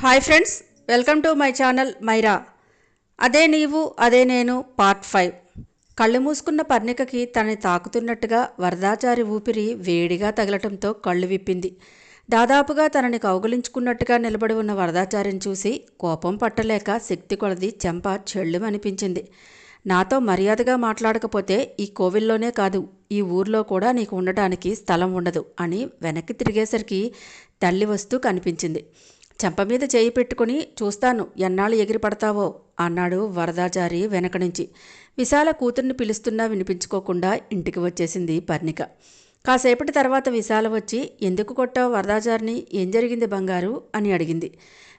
Hi friends welcome to my channel Myra అదే నీవు అదే నేను పార్ట్ ఫైవ్ కళ్ళు మూసుకున్న పర్ణికకి తనని తాకుతున్నట్టుగా వరదాచారి ఊపిరి వేడిగా తగలటంతో కళ్ళు విప్పింది. దాదాపుగా తనని కౌగులించుకున్నట్టుగా నిలబడి ఉన్న వరదాచారిని చూసి కోపం పట్టలేక శక్తి కొలది చెంప చెళ్ళుమనిపించింది. నాతో మర్యాదగా మాట్లాడకపోతే ఈ కోవిల్లోనే కాదు ఈ ఊర్లో కూడా నీకు ఉండటానికి స్థలం ఉండదు అని వెనక్కి తిరిగేసరికి తల్లి వస్తూ కనిపించింది. చెంప మీద చేయి పెట్టుకుని చూస్తాను ఎన్నాళ్ళు ఎగిరి పడతావో అన్నాడు వరదాచారి వెనక నుంచి. విశాల కూతుర్ని పిలుస్తున్నా వినిపించుకోకుండా ఇంటికి వచ్చేసింది పర్ణిక. కాసేపటి తర్వాత విశాల వచ్చి ఎందుకు కొట్టావు వరదాచారిని ఏం జరిగింది బంగారు? అని అడిగింది.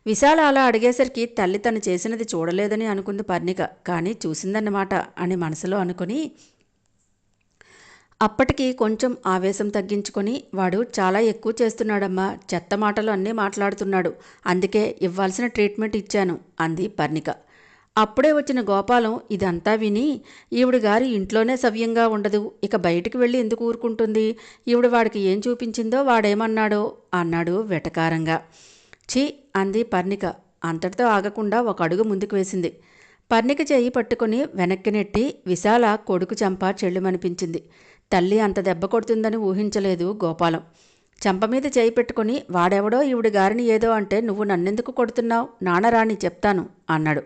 విశాల అలా అడిగేసరికి తల్లి తను చేసినది చూడలేదని అనుకుంది పర్ణిక. కానీ చూసిందన్నమాట అని మనసులో అనుకుని అప్పటికి కొంచెం ఆవేశం తగ్గించుకొని వాడు చాలా ఎక్కువ చేస్తున్నాడమ్మా. చెత్త మాటలు అన్నీ మాట్లాడుతున్నాడు. అందుకే ఇవ్వాల్సిన ట్రీట్మెంట్ ఇచ్చాను అంది పర్ణిక. అప్పుడే వచ్చిన గోపాలం ఇదంతా విని ఈవిడ గారి ఇంట్లోనే సవ్యంగా ఉండదు. ఇక బయటికి వెళ్ళి ఎందుకు ఊరుకుంటుంది? ఈవిడ వాడికి ఏం చూపించిందో వాడేమన్నాడో అన్నాడు వెటకారంగా. ఛీ అంది పర్ణిక. అంతటితో ఆగకుండా ఒక అడుగు ముందుకు వేసింది. పర్ణిక చేయి పట్టుకుని వెనక్కి నెట్టి విశాల కొడుకు చంప చెళ్ళుమనిపించింది తల్లి అంత దెబ్బ కొడుతుందని ఊహించలేదు గోపాలం. చంప మీద చేయి పెట్టుకుని వాడెవడో ఈవిడి గారిని ఏదో అంటే నువ్వు నన్నెందుకు కొడుతున్నావు? నానరాణి చెప్తాను అన్నాడు.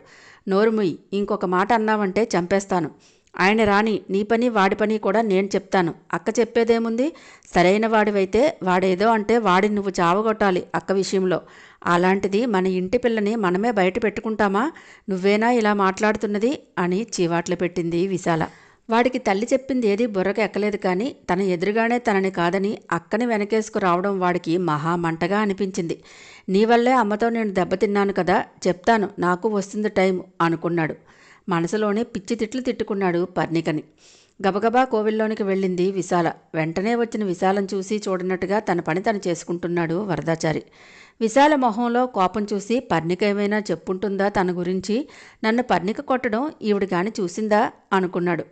నోరుముయ్ ఇంకొక మాట అన్నావంటే చంపేస్తాను. ఆయన రాణి నీ పని వాడి పని కూడా నేను చెప్తాను. అక్క చెప్పేదేముంది? సరైన వాడివైతే వాడేదో అంటే వాడిని నువ్వు చావగొట్టాలి అక్క విషయంలో. అలాంటిది మన ఇంటి పిల్లని మనమే బయట పెట్టుకుంటామా? నువ్వేనా ఇలా మాట్లాడుతున్నది? అని చీవాట్లు పెట్టింది విశాల. వాడికి తల్లి చెప్పింది ఏది బుర్రకు ఎక్కలేదు కానీ తన ఎదురుగానే తనని కాదని అక్కని వెనకేసుకు రావడం వాడికి మహా మంటగా అనిపించింది. నీ వల్లే అమ్మతో నేను దెబ్బతిన్నాను కదా చెప్తాను నాకు వస్తుంది టైం అనుకున్నాడు. మనసులోనే పిచ్చి తిట్లు తిట్టుకున్నాడు పర్ణికని. గబగబా కోవిల్లోనికి వెళ్ళింది విశాల. వెంటనే వచ్చిన విశాలం చూసి చూడనట్టుగా తన పని తను చేసుకుంటున్నాడు వరదాచారి. విశాల మొహంలో కోపం చూసి పర్ణిక ఏమైనా చెప్పుంటుందా తన గురించి? నన్ను పర్ణిక కొట్టడం ఈవిడ కాని చూసిందా? అనుకున్నాడు.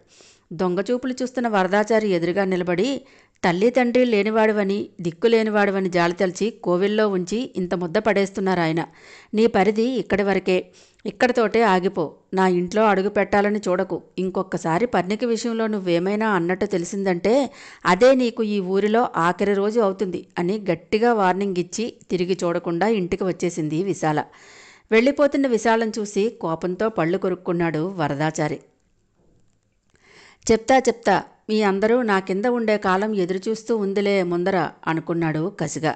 దొంగచూపులు చూస్తున్న వరదాచారి ఎదురుగా నిలబడి తల్లి తండ్రి లేనివాడివని దిక్కు లేనివాడివని జాలి తలిచి కోవిల్లో ఉంచి ఇంత ముద్ద పడేస్తున్నారు ఆయన. నీ పరిధి ఇక్కడి వరకే. ఇక్కడతోటే ఆగిపో. నా ఇంట్లో అడుగు పెట్టాలని చూడకు. ఇంకొకసారి పర్ణిక విషయంలో నువ్వేమైనా అన్నట్టు తెలిసిందంటే అదే నీకు ఈ ఊరిలో ఆఖరి రోజు అవుతుంది అని గట్టిగా వార్నింగ్ ఇచ్చి తిరిగి చూడకుండా ఇంటికి వచ్చేసింది విశాల. వెళ్ళిపోతున్న విశాలం చూసి కోపంతో పళ్ళు కొరుక్కున్నాడు వరదాచారి. చెప్తా చెప్తా. మీ అందరూ నా కింద ఉండే కాలం ఎదురుచూస్తూ ఉందిలే ముందర అనుకున్నాడు కసిగా.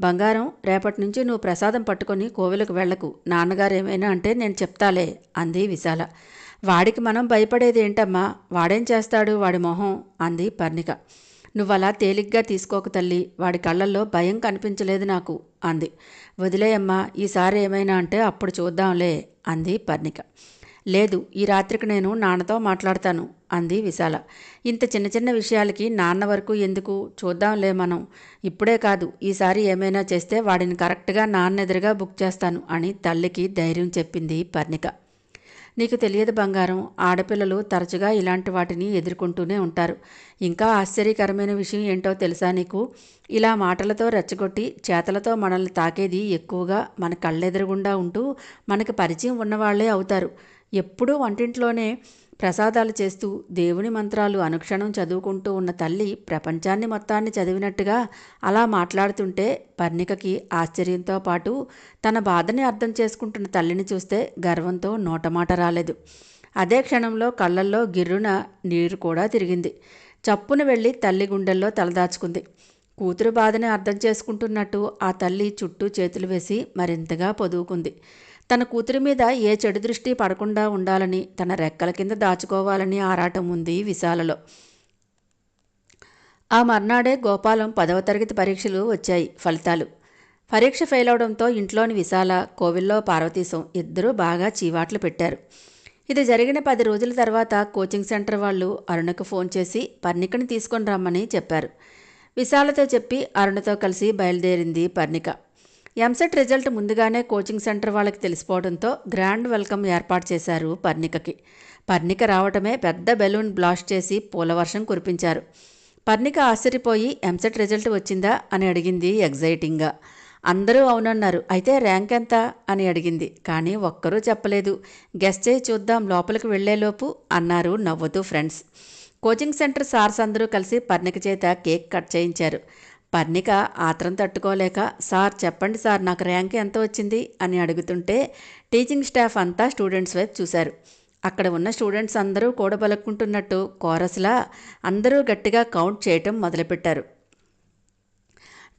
బంగారం రేపటి నుంచి నువ్వు ప్రసాదం పట్టుకొని కోవిలకు వెళ్ళకు. నాన్నగారు ఏమైనా అంటే నేను చెప్తాలే అంది విశాల. వాడికి మనం భయపడేది ఏంటమ్మా? వాడేం చేస్తాడు? వాడి మొహం అంది పర్ణిక. నువ్వలా తేలిగ్గా తీసుకోక తల్లి వాడి కళ్ళల్లో భయం కనిపించలేదు నాకు అంది. వదిలేయమ్మా ఈసారి ఏమైనా అంటే అప్పుడు చూద్దాంలే అంది పర్ణిక. లేదు ఈ రాత్రికి నేను నాన్నతో మాట్లాడతాను అంది విశాల. ఇంత చిన్న చిన్న విషయాలకి నాన్న వరకు ఎందుకు? చూద్దాంలే మనం. ఇప్పుడే కాదు ఈసారి ఏమైనా చేస్తే వాడిని కరెక్ట్గా నాన్న ఎదురుగా బుక్ చేస్తాను అని తల్లికి ధైర్యం చెప్పింది పర్ణిక. నీకు తెలియదు బంగారం ఆడపిల్లలు తరచుగా ఇలాంటి వాటిని ఎదుర్కొంటూనే ఉంటారు. ఇంకా ఆశ్చర్యకరమైన విషయం ఏంటో తెలుసా నీకు? ఇలా మాటలతో రెచ్చగొట్టి చేతలతో మనల్ని తాకేది ఎక్కువగా మన కళ్ళెదురుగుండా ఉంటూ మనకు పరిచయం ఉన్నవాళ్ళే అవుతారు. ఎప్పుడూ వంటింట్లోనే ప్రసాదాలు చేస్తూ దేవుని మంత్రాలు అనుక్షణం చదువుకుంటూ ఉన్న తల్లి ప్రపంచాన్ని మొత్తాన్ని చదివినట్టుగా అలా మాట్లాడుతుంటే పర్ణికకి ఆశ్చర్యంతో పాటు తన బాధని అర్థం చేసుకుంటున్న తల్లిని చూస్తే గర్వంతో నోటమాట రాలేదు. అదే క్షణంలో కళ్ళల్లో గిర్రున నీరు కూడా తిరిగింది. చప్పున వెళ్ళి తల్లి గుండెల్లో తలదాచుకుంది. కూతురు బాధని అర్థం చేసుకుంటున్నట్టు ఆ తల్లి చుట్టూ చేతులు వేసి మరింతగా పొదువుకుంది. తన కూతురి మీద ఏ చెడు దృష్టి పడకుండా ఉండాలని తన రెక్కల కింద దాచుకోవాలని ఆరాటం ఉంది విశాలలో. ఆ మర్నాడే గోపాలం పదవ తరగతి పరీక్షలు వచ్చాయి ఫలితాలు. పరీక్ష ఫెయిల్ అవడంతో ఇంట్లోని విశాల కోవిల్లో పార్వతీశం ఇద్దరూ బాగా చీవాట్లు పెట్టారు. ఇది జరిగిన పది రోజుల తర్వాత కోచింగ్ సెంటర్ వాళ్ళు అరుణకు ఫోన్ చేసి పర్ణికని తీసుకొని రమ్మని చెప్పారు. విశాలతో చెప్పి అరుణతో కలిసి బయలుదేరింది పర్ణిక. ఎంసెట్ రిజల్ట్ ముందుగానే కోచింగ్ సెంటర్ వాళ్ళకి తెలిసిపోవడంతో గ్రాండ్ వెల్కమ్ ఏర్పాటు చేశారు పర్ణికకి. పర్ణిక రావటమే పెద్ద బెలూన్ బ్లాస్ట్ చేసి పూలవర్షం కురిపించారు. పర్ణిక ఆశ్చర్యపోయి ఎంసెట్ రిజల్ట్ వచ్చిందా అని అడిగింది ఎగ్జైటింగ్గా అందరూ అవునన్నారు అయితే ర్యాంక్ ఎంత అని అడిగింది. కానీ ఒక్కరూ చెప్పలేదు. గెస్ట్ చేయి చూద్దాం లోపలికి వెళ్ళేలోపు అన్నారు నవ్వుతూ ఫ్రెండ్స్. కోచింగ్ సెంటర్ సార్స్ అందరూ కలిసి పర్ణిక చేత కేక్ కట్ చేయించారు. పర్ణిక ఆత్రం తట్టుకోలేక సార్ చెప్పండి సార్ నాకు ర్యాంక్ ఎంత వచ్చింది? అని అడుగుతుంటే టీచింగ్ స్టాఫ్ అంతా స్టూడెంట్స్ వైపు చూశారు. అక్కడ ఉన్న స్టూడెంట్స్ అందరూ కూడబలుక్కుంటున్నట్టు కోరస్లా అందరూ గట్టిగా కౌంట్ చేయటం మొదలుపెట్టారు.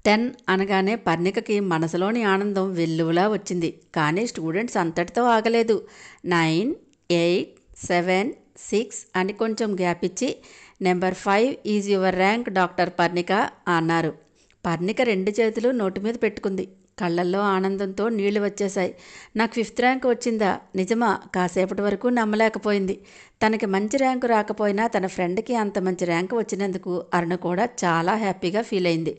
టెన్ అనగానే పర్ణికకి మనసులోని ఆనందం వెల్లువలా వచ్చింది. కానీ స్టూడెంట్స్ అంతటితో ఆగలేదు. నైన్ ఎయిట్ సెవెన్ సిక్స్ అని కొంచెం గ్యాప్ ఇచ్చి number five is your rank doctor Parnika అన్నారు. పర్ణిక రెండు చేతులు నోటి మీద పెట్టుకుంది. కళ్ళల్లో ఆనందంతో నీళ్ళు వచ్చేశాయి. నాకు ఫిఫ్త్ ర్యాంక్ వచ్చిందా? నిజమా? కాసేపటి వరకు నమ్మలేకపోయింది. తనకి మంచి ర్యాంకు రాకపోయినా తన ఫ్రెండ్కి అంత మంచి ర్యాంకు వచ్చినందుకు అరుణ కూడా చాలా హ్యాపీగా ఫీల్ అయింది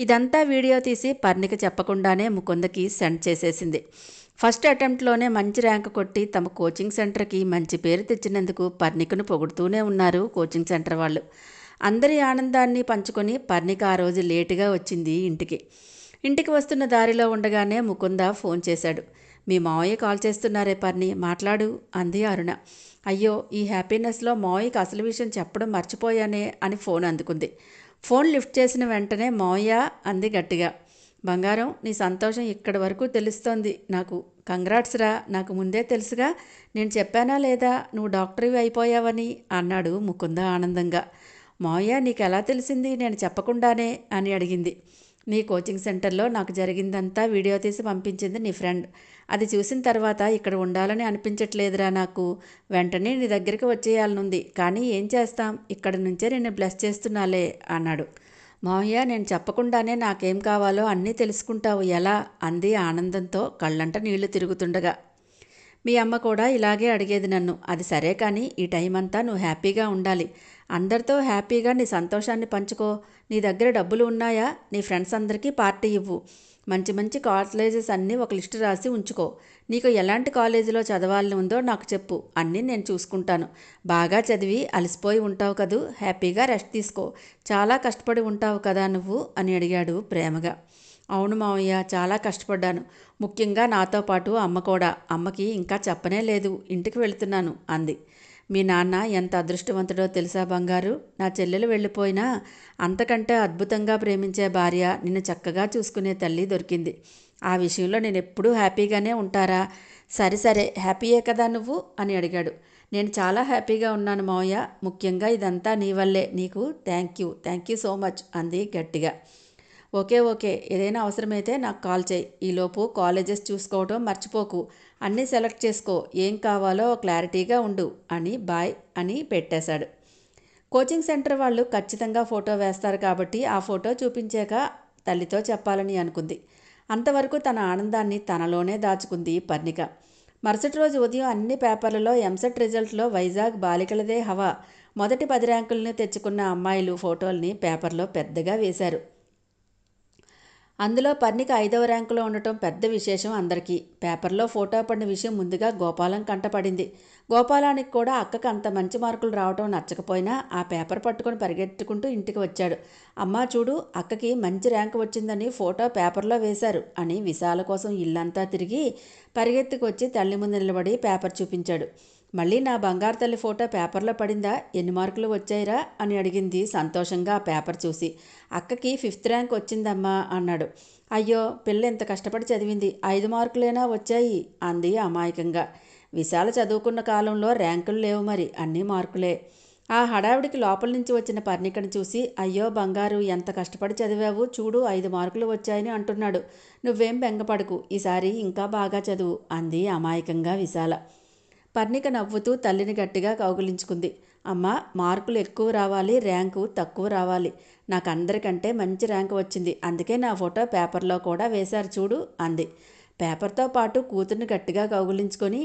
ఇదంతా వీడియో తీసి పర్ణిక చెప్పకుండానే ముకుందకి సెండ్ చేసేసింది. ఫస్ట్ అటెంప్ట్లోనే మంచి ర్యాంక్ కొట్టి తమ కోచింగ్ సెంటర్కి మంచి పేరు తెచ్చినందుకు పర్ణికను పొగుడుతూనే ఉన్నారు కోచింగ్ సెంటర్ వాళ్ళు. అందరి ఆనందాన్ని పంచుకొని పర్ణిక ఆ రోజు లేటుగా వచ్చింది ఇంటికి. ఇంటికి వస్తున్న దారిలో ఉండగానే ముకుంద ఫోన్ చేశాడు. మీ మావయ్య కాల్ చేస్తున్నారే పర్ణి మాట్లాడు అంది అరుణ. అయ్యో ఈ హ్యాపీనెస్లో మావయ్యకి అసలు విషయం చెప్పడం మర్చిపోయానే అని ఫోన్ అందుకుంది. ఫోన్ లిఫ్ట్ చేసిన వెంటనే మావయ్య అంది గట్టిగా. బంగారం నీ సంతోషం ఇక్కడి వరకు తెలుస్తోంది. నాకు కంగ్రాట్స్ రా నాకు ముందే తెలుసుగా. నేను చెప్పానా లేదా? నువ్వు డాక్టర్వి అయిపోయావని అన్నాడు ముకుంద ఆనందంగా. మావయ్య నీకు ఎలా తెలిసింది? నేను చెప్పకుండానే అని అడిగింది. నీ కోచింగ్ సెంటర్లో నాకు జరిగిందంతా వీడియో తీసి పంపించింది నీ ఫ్రెండ్. అది చూసిన తర్వాత ఇక్కడ ఉండాలని అనిపించట్లేదురా నాకు. వెంటనే నీ దగ్గరికి వచ్చేయాలనుంది. కానీ ఏం చేస్తాం? ఇక్కడి నుంచే నేను బ్లెస్ చేస్తున్నాలే అన్నాడు. మావయ్య నేను చెప్పకుండానే నాకేం కావాలో అన్నీ తెలుసుకుంటావు ఎలా? అంది ఆనందంతో కళ్ళంట నీళ్ళు తిరుగుతుండగా. మీ అమ్మ కూడా ఇలాగే అడిగేది నన్ను. అది సరే కానీ ఈ టైం అంతా నువ్వు హ్యాపీగా ఉండాలి. అందరితో హ్యాపీగా నీ సంతోషాన్ని పంచుకో. నీ దగ్గర డబ్బులు ఉన్నాయా? నీ ఫ్రెండ్స్ అందరికీ పార్టీ ఇవ్వు. మంచి మంచి కాలేజెస్ అన్నీ ఒక లిస్టు రాసి ఉంచుకో. నీకు ఎలాంటి కాలేజీలో చదవాలని ఉందో నాకు చెప్పు. అన్నీ నేను చూసుకుంటాను. బాగా చదివి అలసిపోయి ఉంటావు కదూ. హ్యాపీగా రెస్ట్ తీసుకో. చాలా కష్టపడి ఉంటావు కదా నువ్వు? అని అడిగాడు ప్రేమగా. అవును మావయ్య చాలా కష్టపడ్డాను. ముఖ్యంగా నాతో పాటు అమ్మ కూడా. అమ్మకి ఇంకా చెప్పనే లేదు. ఇంటికి వెళుతున్నాను అంది. మీ నాన్న ఎంత అదృష్టవంతుడో తెలుసా బంగారు? నా చెల్లెలు వెళ్ళిపోయినా అంతకంటే అద్భుతంగా ప్రేమించే భార్య నిన్ను చక్కగా చూసుకునే తల్లి దొరికింది. ఆ విషయంలో నేను ఎప్పుడూ హ్యాపీగానే ఉంటారా? సరే సరే హ్యాపీయే కదా నువ్వు అని అడిగాడు. నేను చాలా హ్యాపీగా ఉన్నాను మావయ్య. ముఖ్యంగా ఇదంతా నీ వల్లే. నీకు thank you. Thank you so much అంది గట్టిగా. Okay okay. ఏదైనా అవసరమైతే నాకు కాల్ చేయి. ఈలోపు కాలేజెస్ చూసుకోవడం మర్చిపోకు. అన్నీ సెలెక్ట్ చేసుకో. ఏం కావాలో క్లారిటీగా ఉండు అని బాయ్ అని పెట్టేశాడు. కోచింగ్ సెంటర్ వాళ్ళు ఖచ్చితంగా ఫోటో వేస్తారు కాబట్టి ఆ ఫోటో చూపించాక తల్లితో చెప్పాలని అనుకుంది. అంతవరకు తన ఆనందాన్ని తనలోనే దాచుకుంది పర్ణిక. మరుసటి రోజు ఉదయం అన్ని పేపర్లలో ఎంసెట్ రిజల్ట్లో వైజాగ్ బాలికలదే హవా. మొదటి పది ర్యాంకులను తెచ్చుకున్న అమ్మాయిలు ఫోటోల్ని పేపర్లో పెద్దగా వేశారు. అందులో పర్ణిక ఐదవ ర్యాంకులో ఉండటం పెద్ద విశేషం అందరికీ. పేపర్లో ఫోటో పడిన విషయం ముందుగా గోపాలం కంటపడింది. గోపాలానికి కూడా అక్కకు అంత మంచి మార్కులు రావటం నచ్చకపోయినా ఆ పేపర్ పట్టుకొని పరిగెత్తుకుంటూ ఇంటికి వచ్చాడు. అమ్మా చూడు అక్కకి మంచి ర్యాంకు వచ్చిందని ఫోటో పేపర్లో వేశారు అని విశాల కోసం ఇల్లంతా తిరిగి పరిగెత్తుకొచ్చి తల్లి ముందు నిలబడి పేపర్ చూపించాడు. మళ్ళీ నా బంగారు తల్లి ఫోటో పేపర్లో పడిందా? ఎన్ని మార్కులు వచ్చాయిరా? అని అడిగింది సంతోషంగా ఆ పేపర్ చూసి. అక్కకి ఫిఫ్త్ ర్యాంక్ వచ్చిందమ్మా అన్నాడు. అయ్యో పిల్ల ఇంత కష్టపడి చదివింది. ఐదు మార్కులేనా వచ్చాయి? అంది అమాయకంగా. విశాల చదువుకున్న కాలంలో ర్యాంకులు లేవు మరి అన్నీ మార్కులే. ఆ హడావిడికి లోపల నుంచి వచ్చిన పర్ణికను చూసి అయ్యో బంగారు ఎంత కష్టపడి చదివావు? చూడు ఐదు మార్కులు వచ్చాయని అంటున్నాడు. నువ్వేం బెంగపడకు. ఈసారి ఇంకా బాగా చదువు అంది అమాయకంగా విశాల. పర్ణిక నవ్వుతూ తల్లిని గట్టిగా కౌగులించుకుంది. అమ్మ మార్కులు ఎక్కువ రావాలి ర్యాంకు తక్కువ రావాలి. నాకు అందరికంటే మంచి ర్యాంకు వచ్చింది. అందుకే నా ఫోటో పేపర్లో కూడా వేశారు చూడు అంది. పేపర్తో పాటు కూతుర్ని గట్టిగా కౌగులించుకొని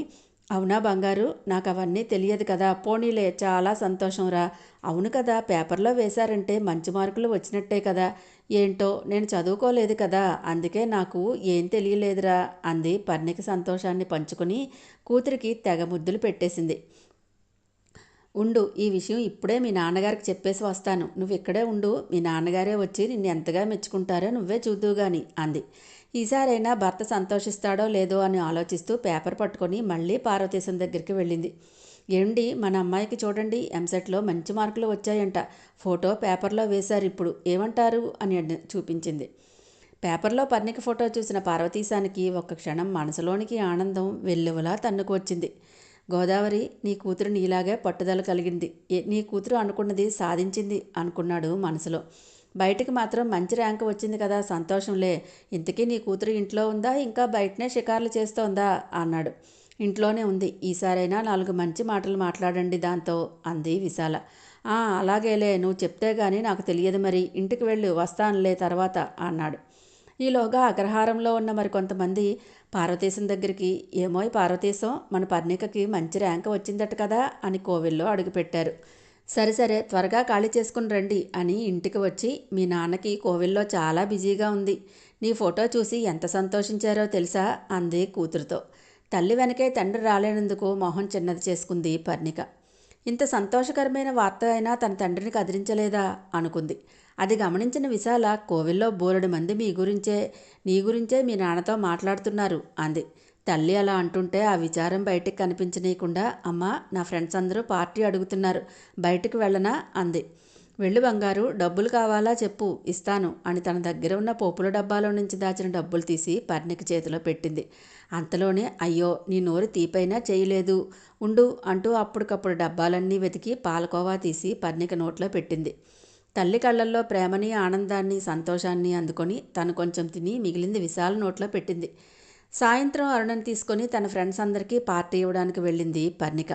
అవునా బంగారు నాకు అవన్నీ తెలియదు కదా పోనీలే చాలా సంతోషం రా. అవును కదా పేపర్లో వేశారంటే మంచి మార్కులు వచ్చినట్టే కదా. ఏంటో నేను చదువుకోలేదు కదా అందుకే నాకు ఏం తెలియలేదురా అంది పర్ణికి సంతోషాన్ని పంచుకొని. కూతురికి తెగ ముద్దులు పెట్టేసింది. ఉండు ఈ విషయం ఇప్పుడే మీ నాన్నగారికి చెప్పేసి వస్తాను. నువ్వు ఇక్కడే ఉండు మీ నాన్నగారే వచ్చి నిన్ను ఎంతగా మెచ్చుకుంటారో నువ్వే చూద్దువు గాని అంది. ఈసారైనా భర్త సంతోషిస్తాడో లేదో అని ఆలోచిస్తూ పేపర్ పట్టుకొని మళ్ళీ పార్వతీశం దగ్గరికి వెళ్ళింది. ఏమండి మన అమ్మాయికి చూడండి ఎంసెట్లో మంచి మార్కులు వచ్చాయంట. ఫోటో పేపర్లో వేశారు ఇప్పుడు ఏమంటారు? అని చూపించింది. పేపర్లో పర్ణిక ఫోటో చూసిన పార్వతీశానికి ఒక్క క్షణం మనసులోనికి ఆనందం వెల్లువలా తన్నుకు వచ్చింది. గోదావరి నీ కూతురు నీలాగే పట్టుదల కలిగింది. నీ కూతురు అనుకున్నది సాధించింది అనుకున్నాడు మనసులో. బయటికి మాత్రం మంచి ర్యాంక్ వచ్చింది కదా సంతోషంలే. ఇంతకీ నీ కూతురు ఇంట్లో ఉందా? ఇంకా బయటనే షికార్లు చేస్తోందా? అన్నాడు. ఇంట్లోనే ఉంది. ఈసారైనా నాలుగు మంచి మాటలు మాట్లాడండి దాంతో అంది విశాల. "ఆ, అలాగేలే. నువ్వు చెప్తే గానీ నాకు తెలియదు మరి. ఇంటికి వెళ్ళు. వస్తానులే తర్వాత అన్నాడు. ఈలోగా అగ్రహారంలో ఉన్న మరికొంతమంది పార్వతీశం దగ్గరికి ఏమోయ్ పార్వతీశం మన పర్ణికకి మంచి ర్యాంక్ వచ్చిందట కదా అని కోవిల్లో అడుగుపెట్టారు. సరే సరే త్వరగా ఖాళీ చేసుకుని రండి అని ఇంటికి వచ్చి మీ నాన్నకి కోవిల్లో చాలా బిజీగా ఉంది. నీ ఫోటో చూసి ఎంత సంతోషించారో తెలుసా? అంది కూతురుతో. తల్లి వెనకే తండ్రి రాలేనందుకు మొహం చిన్నది చేసుకుంది పర్ణిక. ఇంత సంతోషకరమైన వార్త అయినా తన తండ్రిని కదిలించలేదా అనుకుంది. అది గమనించిన విశాల కోవిల్లో బోలెడు మంది మీ గురించే నీ గురించే మీ నాన్నతో మాట్లాడుతున్నారు అంది. తల్లి అలా అంటుంటే ఆ విచారం బయటికి కనిపించనీయకుండా అమ్మ నా ఫ్రెండ్స్ అందరూ పార్టీ అడుగుతున్నారు. బయటికి వెళ్ళనా? అంది. వెళ్ళు బంగారు డబ్బులు కావాలా చెప్పు ఇస్తాను అని తన దగ్గర ఉన్న పోపుల డబ్బాలో నుంచి దాచిన డబ్బులు తీసి పర్ణిక చేతిలో పెట్టింది. అంతలోనే అయ్యో నీ నోరు తీపైనా చేయలేదు. ఉండు అంటూ అప్పటికప్పుడు డబ్బాలన్నీ వెతికి పాలకోవా తీసి పర్ణిక నోట్లో పెట్టింది. తల్లి కళ్ళల్లో ప్రేమని ఆనందాన్ని సంతోషాన్ని అందుకొని తను కొంచెం తిని మిగిలింది విశాల నోట్లో పెట్టింది. సాయంత్రం అరుణని తీసుకొని తన ఫ్రెండ్స్ అందరికీ పార్టీ ఇవ్వడానికి వెళ్ళింది పర్ణిక.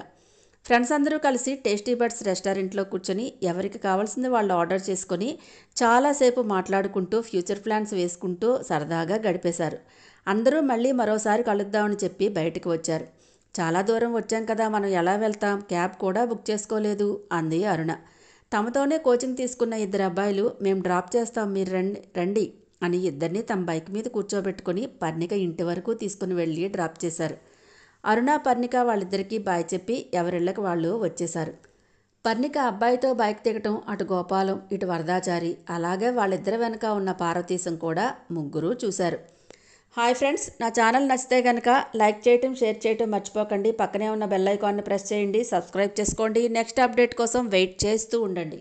ఫ్రెండ్స్ అందరూ కలిసి టేస్టీ బర్డ్స్ రెస్టారెంట్లో కూర్చొని ఎవరికి కావాల్సింది వాళ్ళు ఆర్డర్ చేసుకొని చాలాసేపు మాట్లాడుకుంటూ ఫ్యూచర్ ప్లాన్స్ వేసుకుంటూ సరదాగా గడిపేశారు. అందరూ మళ్ళీ మరోసారి కలుద్దామని చెప్పి బయటకు వచ్చారు. చాలా దూరం వచ్చాం కదా మనం ఎలా వెళ్తాం? క్యాబ్ కూడా బుక్ చేసుకోలేదు అంది అరుణ. తమతోనే కోచింగ్ తీసుకున్న ఇద్దరు అబ్బాయిలు మేము డ్రాప్ చేస్తాం మీరు రండి రండి అని ఇద్దరిని తమ బైక్ మీద కూర్చోబెట్టుకుని పర్ణిక ఇంటి వరకు తీసుకుని వెళ్ళి డ్రాప్ చేశారు. అరుణ పర్ణిక వాళ్ళిద్దరికీ బాయ్ చెప్పి ఎవరిళ్ళకి వాళ్ళు వచ్చేశారు. పర్ణిక అబ్బాయితో బైక్ దిగటం అటు గోపాలం ఇటు వరదాచారి అలాగే వాళ్ళిద్దరి వెనక ఉన్న పార్వతీశం కూడా ముగ్గురు చూశారు. హాయ్ ఫ్రెండ్స్ నా ఛానల్ నచ్చితే కనుక లైక్ చేయటం షేర్ చేయటం మర్చిపోకండి. పక్కనే ఉన్న బెల్ ఐకాన్ని ప్రెస్ చేయండి సబ్స్క్రైబ్ చేసుకోండి. నెక్స్ట్ అప్డేట్ కోసం వెయిట్ చేస్తూ ఉండండి.